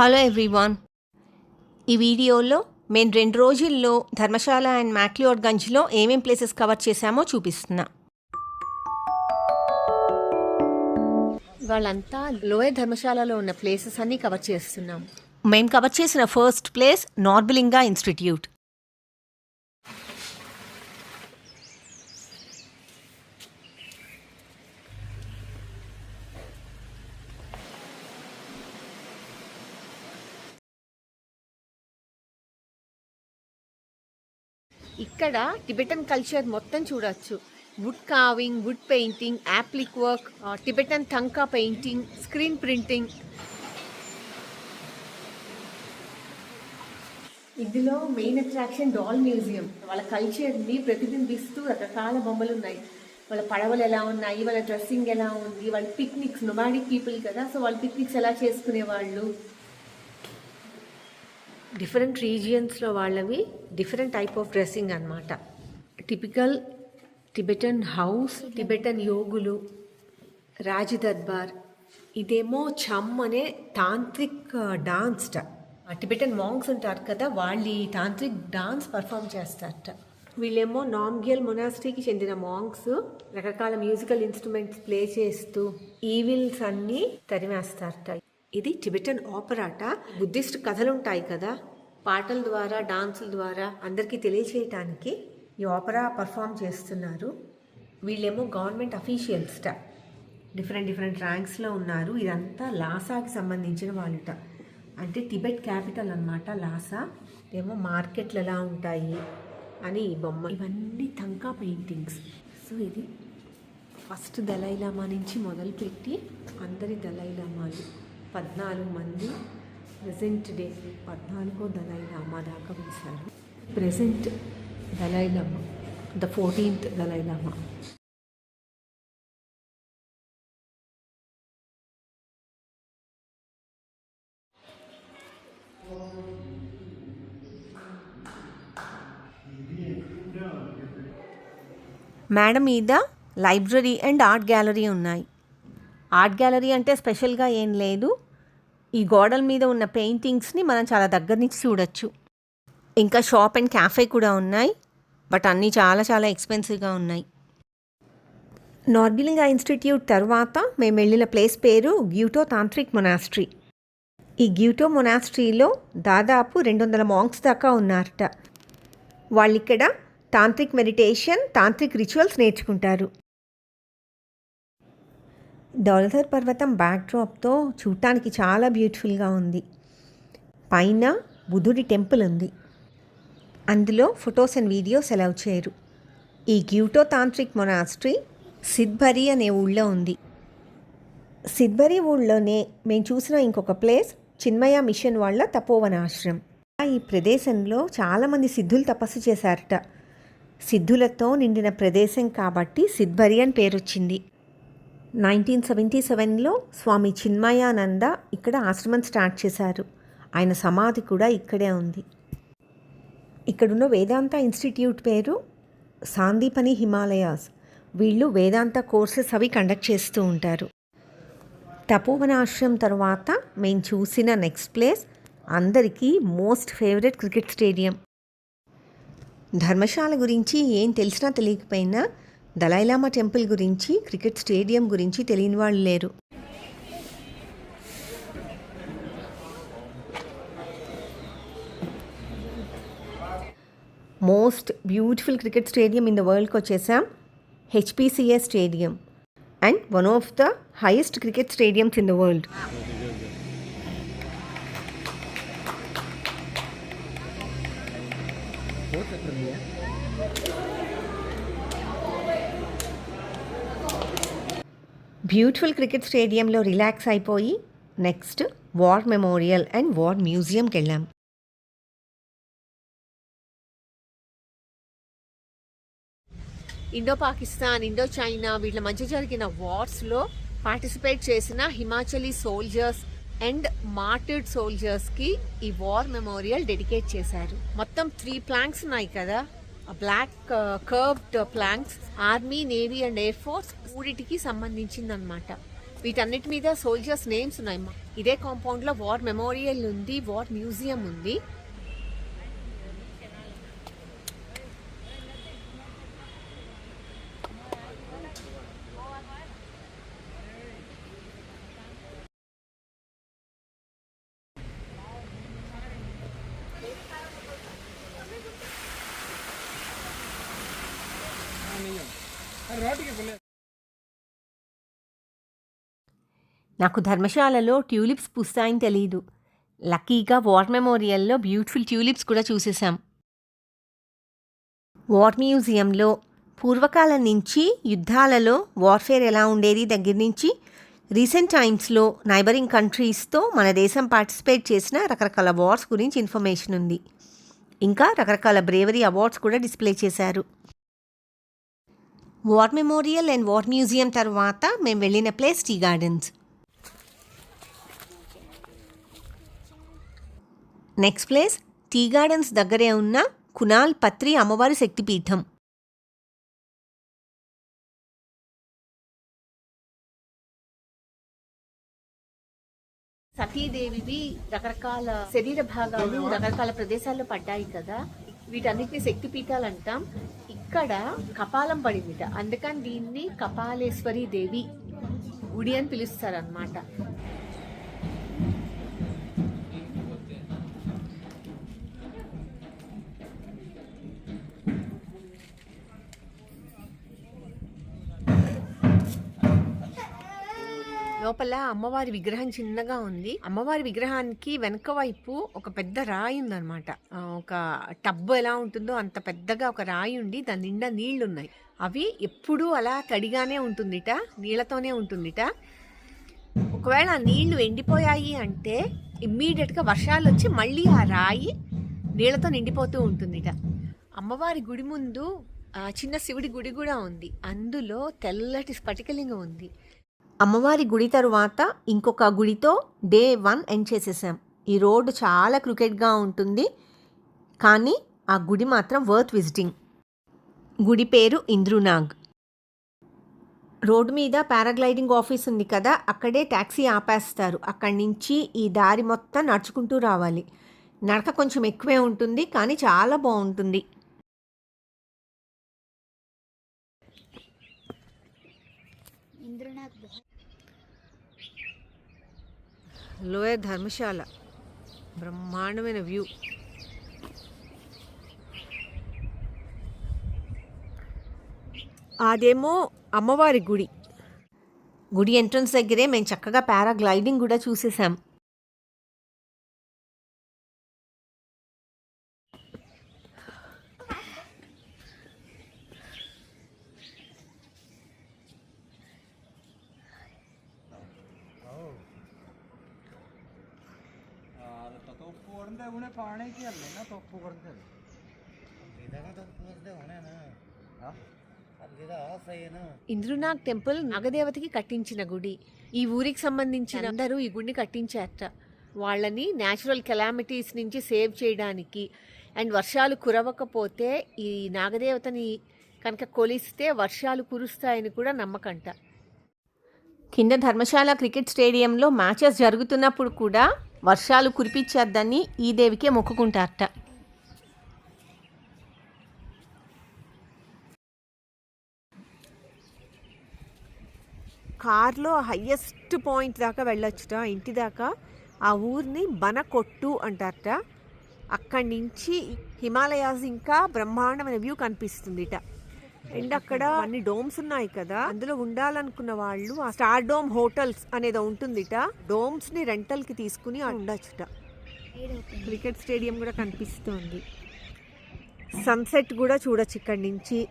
Hello everyone ఈ వీడియోలో మేము రెండు రోజుల్లో ధర్మశాల అండ్ మ్యాక్లియోడ్గంజ్లో ఏమేం ప్లేసెస్ కవర్ చేశామో చూపిస్తున్నా. వాళ్ళంతా లోయర్ ధర్మశాలలో ఉన్న ప్లేసెస్ అన్నీ కవర్ చేస్తున్నాం. మేము కవర్ చేసిన ఫస్ట్ ప్లేస్ నార్బలింగా ఇన్స్టిట్యూట్ ఇక్కడ టిబెటన్ కల్చర్ మొత్తం చూడవచ్చు wood carving wood painting applique work Tibetan thangka painting screen printing ఇందులో మెయిన్ అట్రాక్షన్ డాల్ మ్యూజియం వాళ్ళ కల్చర్ని ప్రతిబింబిస్తూ రకరకాల బొమ్మలు ఉన్నాయి. వాళ్ళ పడవలు ఎలా ఉన్నాయి వాళ్ళ డ్రెస్సింగ్ ఎలా ఉంది వాళ్ళ పిక్నిక్స్ నొమాడిక్ పీపుల్ కదా. సో వాళ్ళ పిక్నిక్స్ ఎలా చేసుకునేవాళ్ళు? డిఫరెంట్ రీజియన్స్లో వాళ్ళవి డిఫరెంట్ టైప్ ఆఫ్ డ్రెస్సింగ్ అన్నమాట. టిపికల్ టిబెటన్ హౌస్ టిబెటన్ యోగులు రాజ దర్బార్ ఇదేమో చమ్ అనే తాంత్రిక్ డాన్స్ టిబెటన్ మాంగ్స్ ఉంటారు కదా వాళ్ళు ఈ తాంత్రిక్ డాన్స్ పర్ఫామ్ చేస్తారట. వీళ్ళేమో నామ్గియల్ మొనాస్ట్రీకి చెందిన మాంగ్స్ రకరకాల మ్యూజికల్ ఇన్స్ట్రుమెంట్స్ ప్లే చేస్తూ ఈవిల్స్ అన్నీ తరిమేస్తారట. ఇది టిబెటన్ ఆపరాట. బుద్ధిస్ట్ కథలు ఉంటాయి కదా. పాటల ద్వారా డాన్సుల ద్వారా అందరికీ తెలియచేయటానికి ఈ ఆపరా పర్ఫామ్ చేస్తున్నారు. వీళ్ళేమో గవర్నమెంట్ అఫీషియల్స్ట. డిఫరెంట్ డిఫరెంట్ ర్యాంక్స్లో ఉన్నారు. ఇదంతా లాసాకి సంబంధించిన వాళ్ళుట. అంటే టిబెట్ క్యాపిటల్ అన్నమాట లాసా. ఏమో మార్కెట్లు ఎలా ఉంటాయి అని బొమ్మ. ఇవన్నీ తంకా పెయింటింగ్స్. సో ఇది ఫస్ట్ దలైలామా నుంచి మొదలుపెట్టి అందరి దలైలామాలు. పద్నాలుగు మంది ప్రజెంట్ డే పద్నాలుగో దలైలామా దాకా వేశారు. Present Dalai Lama the fourteenth Dalai Lama madam మీద లైబ్రరీ అండ్ ఆర్ట్ గ్యాలరీ ఉన్నాయి. ఆర్ట్ గ్యాలరీ అంటే స్పెషల్గా ఏం లేదు. ఈ గోడల మీద ఉన్న పెయింటింగ్స్ని మనం చాలా దగ్గర నుంచి చూడొచ్చు. ఇంకా షాప్ అండ్ క్యాఫే కూడా ఉన్నాయి. బట్ అన్నీ చాలా చాలా ఎక్స్పెన్సివ్గా ఉన్నాయి. నార్బిలింగా ఇన్స్టిట్యూట్ తర్వాత మేము వెళ్ళిన ప్లేస్ పేరు గ్యూటో తాంత్రిక్ మొనాస్ట్రీ. ఈ గ్యూటో మొనాస్ట్రీలో దాదాపు రెండు వందల మాంక్స్ దాకా ఉన్నారట. వాళ్ళిక్కడ తాంత్రిక్ మెడిటేషన్ తాంత్రిక్ రిచువల్స్ నేర్చుకుంటారు. డౌలధర్ పర్వతం బ్యాక్డ్రాప్తో చూడటానికి చాలా బ్యూటిఫుల్గా ఉంది. పైన బుధుడి టెంపుల్ ఉంది. అందులో ఫొటోస్ అండ్ వీడియోస్ అలౌ చేయరు. ఈ గ్యూటో తాంత్రిక్ మొనాస్ట్రీ సిద్భరి అనే ఊళ్ళో ఉంది. సిద్భరి ఊళ్ళోనే మేము చూసిన ఇంకొక ప్లేస్ చిన్మయ మిషన్ వాళ్ళ తపోవన ఆశ్రమం. ఈ ప్రదేశంలో చాలామంది సిద్ధులు తపస్సు చేశారట. సిద్ధులతో నిండిన ప్రదేశం కాబట్టి సిద్భరి అని పేరొచ్చింది. నైన్టీన్ సెవెంటీ సెవెన్లో స్వామి చిన్మయానంద ఇక్కడ ఆశ్రమం స్టార్ట్ చేశారు. ఆయన సమాధి కూడా ఇక్కడే ఉంది. ఇక్కడున్న వేదాంత ఇన్స్టిట్యూట్ పేరు సాందీపని హిమాలయాస్. వీళ్ళు వేదాంత కోర్సెస్ అవి కండక్ట్ చేస్తూ ఉంటారు. తపోవనాశ్రయం తర్వాత మేము చూసిన నెక్స్ట్ ప్లేస్ అందరికీ most favourite cricket stadium. Dharamshala గురించి ఏం తెలిసినా తెలియకపోయినా దలైలామా టెంపుల్ గురించి క్రికెట్ స్టేడియం గురించి తెలియని వాళ్ళు లేరు. Most beautiful cricket stadium in the వరల్డ్కి వచ్చేసాం. HPCA stadium. And one of the highest cricket stadiums in the world. Beautiful cricket స్టేడియంలో రిలాక్స్ అయిపోయి next war memorial and war మ్యూజియంకి వెళ్ళాం. ఇండో పాకిస్తాన్ ఇండో చైనా వీళ్ళ మధ్య జరిగిన వార్స్లో పార్టిసిపేట్ చేసిన హిమాచలీ సోల్జర్స్ అండ్ మార్టెడ్ సోల్జర్స్కి ఈ వార్ మెమోరియల్ డెడికేట్ చేశారు. మొత్తం త్రీ ప్లాంక్స్ ఉన్నాయి కదా. Black curved planks army navy and air force మూడిటికి సంబంధించిందనమాట వీటన్నిటి మీద సోల్జర్స్ నేమ్స్ ఉన్నాయి ఇదే కాంపౌండ్లో వార్ మెమోరియల్ ఉంది వార్ మ్యూజియం ఉంది. నాకు ధర్మశాలలో ట్యూలిప్స్ పూస్తాయని తెలియదు లక్కీగా వార్ మెమోరియల్లో బ్యూటిఫుల్ ట్యూలిప్స్ కూడా చూసేసాం వార్ మ్యూజియంలో పూర్వకాలం నుంచి యుద్ధాలలో వార్ఫేర్ ఎలా ఉండేది దగ్గర నుంచి రీసెంట్ టైమ్స్లో నైబరింగ్ కంట్రీస్తో మన దేశం పార్టిసిపేట్ చేసిన రకరకాల వార్స్ గురించి ఇన్ఫర్మేషన్ ఉంది. ఇంకా రకరకాల బ్రేవరీ అవార్డ్స్ కూడా డిస్ప్లే చేశారు. War memorial and war museum తర్వాత మేము వెళ్ళిన place tea gardens. Next place tea gardens దగ్గరే ఉన్న కునాల్ పత్రి అమ్మవారి శక్తిపీఠం. సతీదేవివి రకరకాల శరీర భాగాలు రకరకాల ప్రదేశాల్లో పడ్డాయి కదా. వీటన్నిటిని శక్తిపీఠాలు అంటాం ఇక్కడ కపాలం పడిందిట. అందుకని దీన్ని కపాలేశ్వరి దేవి గుడి అని పిలుస్తారనమాట లోపల అమ్మవారి విగ్రహం చిన్నగా ఉంది. అమ్మవారి విగ్రహానికి వెనక వైపు ఒక పెద్ద రాయి ఉందన్నమాట. ఒక టబ్బు ఎలా ఉంటుందో అంత పెద్దగా ఒక రాయి ఉండి దాని నిండా నీళ్ళు ఉన్నాయి అవి ఎప్పుడూ అలా తడిగానే ఉంటుందిట నీళ్ళతోనే ఉంటుందిట. ఒకవేళ ఆ నీళ్ళు ఎండిపోయాయి అంటే ఇమ్మీడియట్గా వర్షాలు వచ్చి మళ్ళీ ఆ రాయి నీళ్ళతో నిండిపోతూ ఉంటుందిట. అమ్మవారి గుడి ముందు చిన్న శివుడి గుడి కూడా ఉంది. అందులో తెల్లటి స్ఫటికలింగం ఉంది. అమ్మవారి గుడి తరువాత ఇంకొక గుడితో డే వన్ ఎండ్ చేసేసాం. ఈ రోడ్డు చాలా క్రికెట్గా ఉంటుంది. కానీ ఆ గుడి మాత్రం వర్త్ విజిటింగ్. గుడి పేరు ఇంద్రునాగ్. రోడ్డు మీద పారాగ్లైడింగ్ ఆఫీస్ ఉంది కదా అక్కడే ట్యాక్సీ ఆపేస్తారు. అక్కడి నుంచి ఈ దారి మొత్తం నడుచుకుంటూ రావాలి. నడక కొంచెం ఎక్కువే ఉంటుంది కానీ చాలా బాగుంటుంది. ఇంద్రునాగ్ లోయ ధర్మశాల. బ్రహ్మాండమైన వ్యూ. అదేమో అమ్మవారి గుడి. గుడి ఎంట్రన్స్ దగ్గరే మేము చక్కగా పారాగ్లైడింగ్ కూడా చూసేసాం. ਧੁੱਪ ਵੜਦੇ ਹੁਣੇ ਪਾਣੀ ਕੀ ਹੱਲੇ ਨਾ ਧੁੱਪ ਵੜਦੇ ఇదాకా తొక్కుపోతే ఉన్నానా అదిదా సయ్యను ఇంద్రునాగ్ టెంపుల్ నాగదేవతకి కట్టించిన గుడి ఈ ఊరికి సంబంధించిన అందరూ ఈ గుడిని కట్టించారట వాళ్ళని న్యాచురల్ కెలామిటీస్ నుంచి సేవ్ చేయడానికి అండ్ వర్షాలు కురవకపోతే ఈ నాగదేవతని కనుక కొలిస్తే వర్షాలు కురుస్తాయని కూడా నమ్మకంట కింద ధర్మశాల క్రికెట్ స్టేడియంలో మ్యాచెస్ జరుగుతున్నప్పుడు కూడా వర్షాలు కురిపించేద్దని ఈ దేవికే మొక్కుకుంటారట. కార్లో హయ్యెస్ట్ పాయింట్ దాకా వెళ్ళొచ్చుట ఇంటి దాకా ఆ ఊరిని బనకొట్టు అంటారట. అక్కడి నుంచి హిమాలయాస్ ఇంకా బ్రహ్మాండమైన వ్యూ కనిపిస్తుందిట. అండ్ అక్కడ అన్ని డోమ్స్ ఉన్నాయి కదా. అందులో ఉండాలనుకున్న వాళ్ళు ఆ స్టార్ డోమ్ హోటల్స్ అనేది ఉంటుందిట. డోమ్స్ని రెంటల్కి తీసుకుని ఉండొచ్చుట. క్రికెట్ స్టేడియం కూడా కనిపిస్తుంది. సన్సెట్ కూడా చూడొచ్చు ఇక్కడి నుంచి.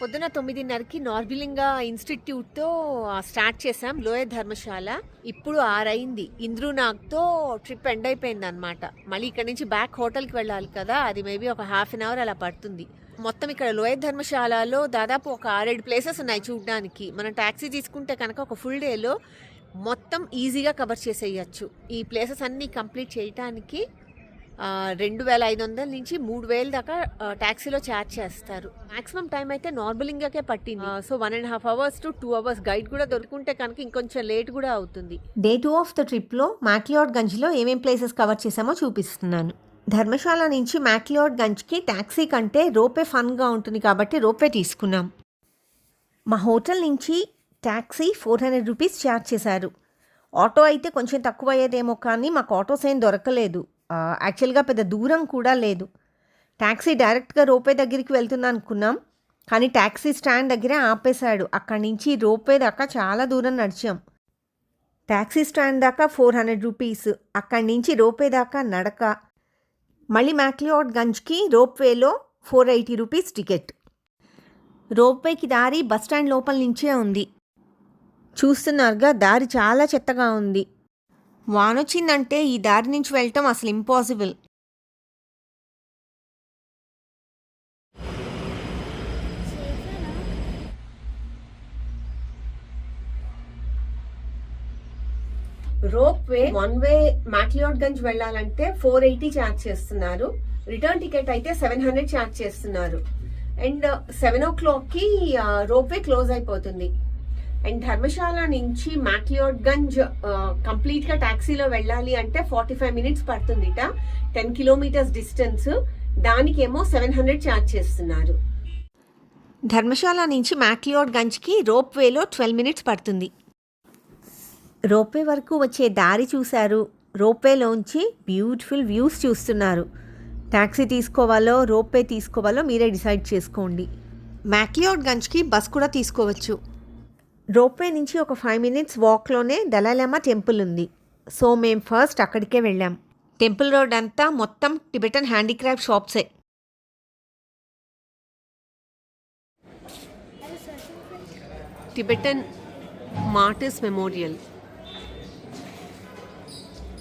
పొద్దున తొమ్మిదిన్నరకి నార్బిలింగా ఇన్స్టిట్యూట్తో స్టార్ట్ చేసాం లోయ ధర్మశాల. ఇప్పుడు ఆరైంది. ఇంద్రునాగ్తో ట్రిప్ ఎండ్ అయిపోయింది అనమాట మళ్ళీ ఇక్కడ నుంచి బ్యాక్ హోటల్కి వెళ్ళాలి కదా. అది మేబీ ఒక హాఫ్ అన్ అవర్ అలా పడుతుంది. మొత్తం ఇక్కడ లోయ ధర్మశాలలో దాదాపు ఒక ఆరేడు ప్లేసెస్ ఉన్నాయి చూడడానికి. మనం ట్యాక్సీ తీసుకుంటే కనుక ఒక ఫుల్ డేలో మొత్తం ఈజీగా కవర్ చేసేయచ్చు. ఈ ప్లేసెస్ అన్నీ కంప్లీట్ చేయటానికి రెండు వేల ఐదు వందల నుంచి మూడు వేల దాకా ట్యాక్సీలో ఛార్జ్ చేస్తారు. మాక్సిమం టైం అయితే నార్మలింగ్కే పట్టింది. So one and half hours to two hours guide కూడా దొరుకుంటే కనుక ఇంకొంచెం లేట్ కూడా అవుతుంది. డే టూ ఆఫ్ ద ట్రిప్లో మాక్లియాడ్ గంజ్లో ఏమేం ప్లేసెస్ కవర్ చేసామో చూపిస్తున్నాను. ధర్మశాల నుంచి మ్యాక్లియోడ్ గంజ్కి ట్యాక్సీ కంటే రోపే ఫన్గా ఉంటుంది కాబట్టి రోపే తీసుకున్నాం. మా హోటల్ నుంచి taxi four hundred rupees charge చేశారు. ఆటో అయితే కొంచెం తక్కువ అయ్యేదేమో కానీ మాకు ఆటోస్ ఏం దొరకలేదు. యాక్చువల్గా పెద్ద దూరం కూడా లేదు. ట్యాక్సీ డైరెక్ట్గా రోపే దగ్గరికి వెళ్తుందా అనుకున్నాం. కానీ ట్యాక్సీ స్టాండ్ దగ్గరే ఆపేశాడు. అక్కడి నుంచి రోపే దాకా చాలా దూరం నడిచాం. ట్యాక్సీ స్టాండ్ దాకా ఫోర్ హండ్రెడ్ రూపీస్. అక్కడి నుంచి రోపే దాకా నడక. మళ్ళీ మ్యాక్లియోడ్ గంజ్కి రోప్వేలో ఫోర్ ఎయిటీ రూపీస్ టికెట్. రోప్వేకి దారి బస్ స్టాండ్ లోపల నుంచే ఉంది. చూస్తున్నారుగా దారి చాలా చెత్తగా ఉంది. వానొచ్చిందంటే ఈ దారి నుంచి వెళ్ళటం అసలు impossible rope way one way McLeod Ganj వెళ్ళాలంటే ఫోర్ ఎయిటీ ఛార్జ్ చేస్తున్నారు. రిటర్న్ టికెట్ అయితే సెవెన్ హండ్రెడ్ ఛార్జ్ చేస్తున్నారు. అండ్ సెవెన్ ఓ క్లాక్కి రోప్ వే క్లోజ్ అయిపోతుంది. అండ్ ధర్మశాల నుంచి మ్యాక్లియాడ్ గంజ్ కంప్లీట్గా టాక్సీలో వెళ్ళాలి అంటే forty five minutes పడుతుందిట. Ten kilometres distance. దానికేమో సెవెన్ హండ్రెడ్ ఛార్జ్ చేస్తున్నారు. ధర్మశాల నుంచి మ్యాక్లియాడ్ గంజ్కి రోప్ వేలో ట్వెల్వ్ మినిట్స్ పడుతుంది. రోపే వరకు వచ్చే దారి చూశారు. రోపేలోంచి బ్యూటిఫుల్ వ్యూస్ చూస్తున్నారు. ట్యాక్సీ తీసుకోవాలో రోపే తీసుకోవాలో మీరే డిసైడ్ చేసుకోండి. మ్యాక్లియోడ్ గంజ్కి బస్ కూడా తీసుకోవచ్చు. రోపే నుంచి ఒక ఫైవ్ మినిట్స్ వాక్లోనే దళాలమ్మ టెంపుల్ ఉంది. సో మేము ఫస్ట్ అక్కడికే వెళ్ళాం. టెంపుల్ రోడ్ అంతా మొత్తం Tibetan handicraft షాప్సే. Tibetan martyrs memorial.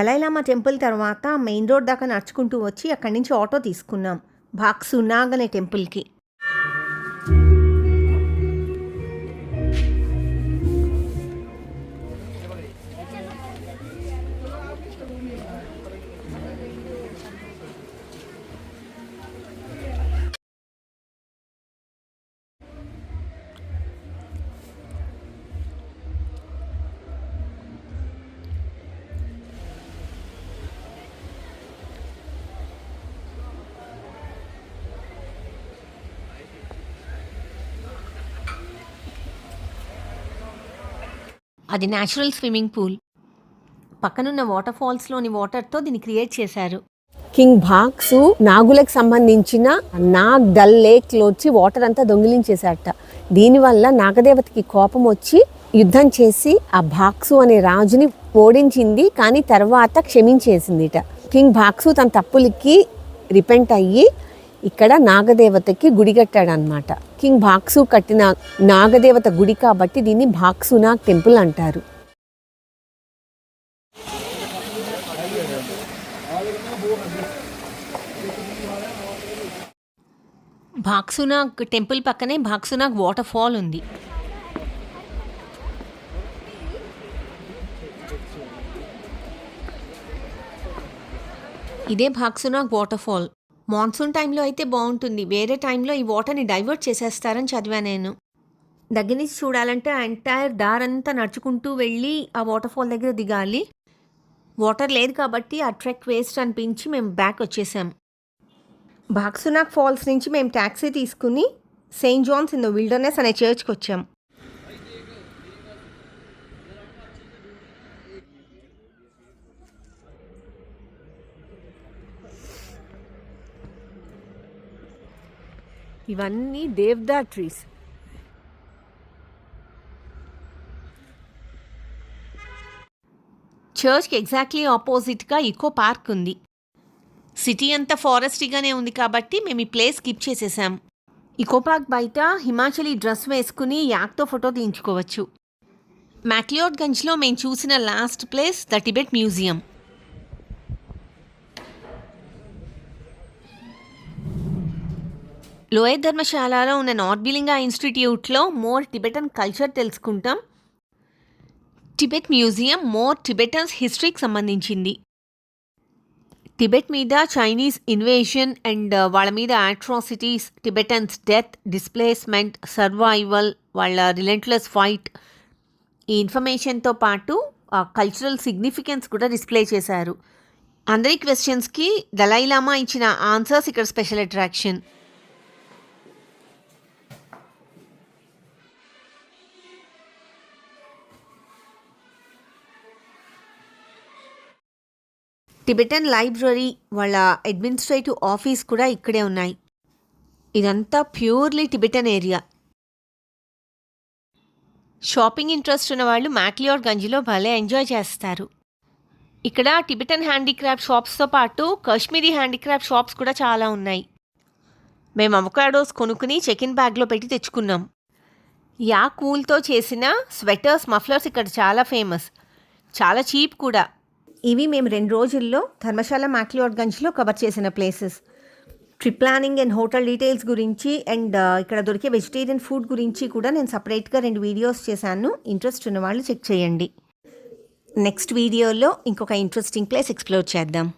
Dalai Lama temple తర్వాత మెయిన్ రోడ్ దాకా నడుచుకుంటూ వచ్చి అక్కడి నుంచి ఆటో తీసుకున్నాం. భాక్సునాగ్ అనే టెంపుల్కి. అది న్యాచురల్ స్విమ్మింగ్ పూల్ పక్కనున్న వాటర్ ఫాల్స్లోని వాటర్తో దీన్ని క్రియేట్ చేశారు. కింగ్ భాగ్సు నాగులకు సంబంధించిన నాగ్ డల్ లేక్లో వచ్చి వాటర్ అంతా దొంగిలించేశారట. దీనివల్ల నాగదేవతకి కోపం వచ్చి యుద్ధం చేసి ఆ భాక్సు అనే రాజుని ఓడించింది కానీ తర్వాత క్షమించేసిందిట. కింగ్ భాక్సు తన తప్పులకి రిపెంట్ అయ్యి ఇక్కడ నాగదేవతకి గుడి కట్టాడు అనమాట కింగ్ భాక్సు కట్టిన నాగదేవత గుడి కాబట్టి దీన్ని భాక్సునాగ్ టెంపుల్ అంటారు. భాక్సునాగ్ టెంపుల్ పక్కనే భాక్సునాగ్ వాటర్ ఫాల్ ఉంది. ఇదే భాక్సునాగ్ వాటర్ ఫాల్. మాన్సూన్ టైంలో అయితే బాగుంటుంది. వేరే టైంలో ఈ వాటర్ని డైవర్ట్ చేసేస్తారని చదివా నేను. దగ్గర నుంచి చూడాలంటే ఎంటైర్ దారంతా నడుచుకుంటూ వెళ్ళి ఆ వాటర్ ఫాల్ దగ్గర దిగాలి. వాటర్ లేదు కాబట్టి ఆ ట్రెక్ వేస్ట్ అనిపించి మేము బ్యాక్ వచ్చేసాం. బాక్సునాక్ ఫాల్స్ నుంచి మేము ట్యాక్సీ తీసుకుని Saint John's in the wilderness అనే చర్చ్కి వచ్చాం. ఇవన్నీ దేవ్దార్ ట్రీస్. చర్చ్కి ఎగ్జాక్ట్లీ ఆపోజిట్గా ఈకో పార్క్ ఉంది. సిటీ అంతా ఫారెస్టీగానే ఉంది కాబట్టి మేము ఈ ప్లేస్ స్కిప్ చేసేసాం. ఈకో పార్క్ బయట హిమాచలీ డ్రెస్ వేసుకుని యాక్తో ఫోటో తీయించుకోవచ్చు. మ్యాక్లియోడ్గంజ్లో మేము చూసిన last place the Tibet museum. Lower ధర్మశాలలో ఉన్న నార్త్ బిలింగా ఇన్స్టిట్యూట్లో మోర్ టిబెటన్ కల్చర్ తెలుసుకుంటాం. టిబెట్ మ్యూజియం మోర్ టిబెటన్స్ హిస్టరీకి సంబంధించింది. టిబెట్ మీద చైనీస్ ఇన్వేషన్ అండ్ uh, వాళ్ళ మీద atrocities Tibetans death displacement survival వాళ్ళ రిలెంట్లెస్ ఫైట్ ఈ ఇన్ఫర్మేషన్తో పాటు కల్చరల్ సిగ్నిఫికెన్స్ కూడా డిస్ప్లే చేశారు. అందరి క్వశ్చన్స్కి దలైలామా ఇచ్చిన ఆన్సర్స్ ఇక్కడ స్పెషల్ అట్రాక్షన్. టిబెటన్ లైబ్రరీ వాళ్ళ అడ్మినిస్ట్రేటివ్ ఆఫీస్ కూడా ఇక్కడే ఉన్నాయి. ఇదంతా purely Tibetan area. Shopping interest ఉన్న వాళ్ళు మ్యాక్లియోర్ గంజిలో భలే ఎంజాయ్ చేస్తారు. ఇక్కడ టిబెటన్ హ్యాండీక్రాఫ్ట్ షాప్స్తో పాటు కాశ్మీరీ హ్యాండీక్రాఫ్ట్ షాప్స్ కూడా చాలా ఉన్నాయి. మేము అవకాడోస్ కొనుక్కుని చెకిన్ బ్యాగ్లో పెట్టి తెచ్చుకున్నాం. యా కూల్తో చేసిన స్వెటర్స్ మఫ్లర్స్ ఇక్కడ చాలా ఫేమస్. చాలా చీప్ కూడా. ఇవి మేము రెండు రోజుల్లో ధర్మశాల మ్యాక్లియోడ్గంజ్లో కవర్ చేసిన places. Trip planning and hotel details గురించి అండ్ uh, ఇక్కడ దొరికే వెజిటేరియన్ ఫుడ్ గురించి కూడా నేను సపరేట్గా రెండు వీడియోస్ చేశాను. ఇంట్రెస్ట్ ఉన్న వాళ్ళు చెక్ చేయండి. నెక్స్ట్ వీడియోలో ఇంకొక ఇంట్రెస్టింగ్ ప్లేస్ ఎక్స్ప్లోర్ చేద్దాం.